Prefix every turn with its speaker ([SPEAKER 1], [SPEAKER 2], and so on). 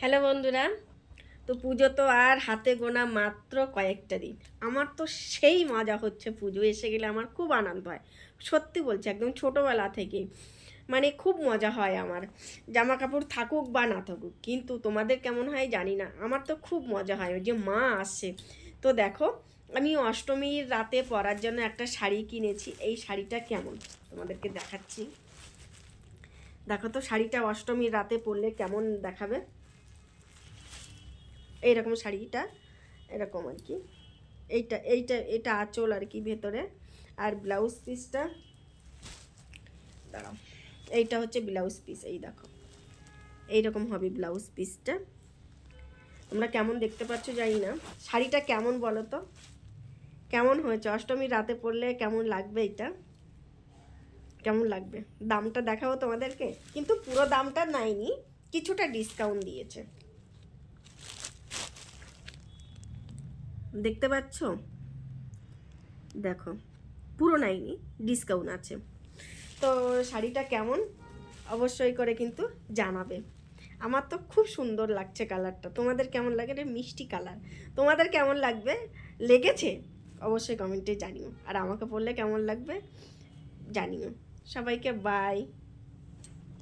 [SPEAKER 1] Hello বন্ধুরা, তো পুজো তো আর হাতে গোনা মাত্র কয়েকটা দিন। আমার তো সেই মজা হচ্ছে পুজো, এসে গেলে আমার খুব আনন্দ হয়। সত্যি বলছি, একদম ছোটোবেলা থেকে। মানে খুব মজা হয় আমার। জামা কাপড় থাকুক বা না থাকুক, কিন্তু তোমাদের কেমন হয় জানি না। আমার তো খুব মজা হয় ওই যে মা আসছে তো দেখো, আমি অষ্টমীর রাতে পরার জন্য একটা শাড়ি কিনেছি। এই শাড়িটা কেমন? তোমাদেরকে দেখাচ্ছি। দেখো তো, শাড়িটা অষ্টমীর রাতে পরলে কেমন দেখাবে? এইরকম শাড়িটা, এরকম আর কি। এইটা এইটা এটা আঁচল আর কি ভেতরে। আর ব্লাউজ পিসটা, দাঁড়াও। এইটা হচ্ছে ব্লাউজ পিস, এই দেখো। এইরকম হবে ব্লাউজ পিসটা। তোমরা কেমন দেখতে পাচ্ছ জানি না। শাড়িটা কেমন বলো তো? কেমন হয়েছে? অষ্টমীর রাতে পরলে কেমন লাগবে এটা কেমন লাগবে? দামটা দেখাবো তোমাদেরকে। কিন্তু পুরো দামটা নাইনি, কিছুটা ডিসকাউন্ট দিয়েছে। দেখতে পাচ্ছ? দেখো, পুরো নাইনি, ডিসকাউন্ট আছে। তো শাড়িটা কেমন? অবশ্যই করে কিন্তু জানাবে। আমার তো খুব সুন্দর লাগছে কালারটা। তোমাদের কেমন লাগে? এটা মিষ্টি কালার। তোমাদের কেমন লাগবে? লেগেছে? অবশ্যই কমেন্টে জানিও। আর আমাকে পড়লে কেমন লাগবে? জানিও। সবাইকে বাই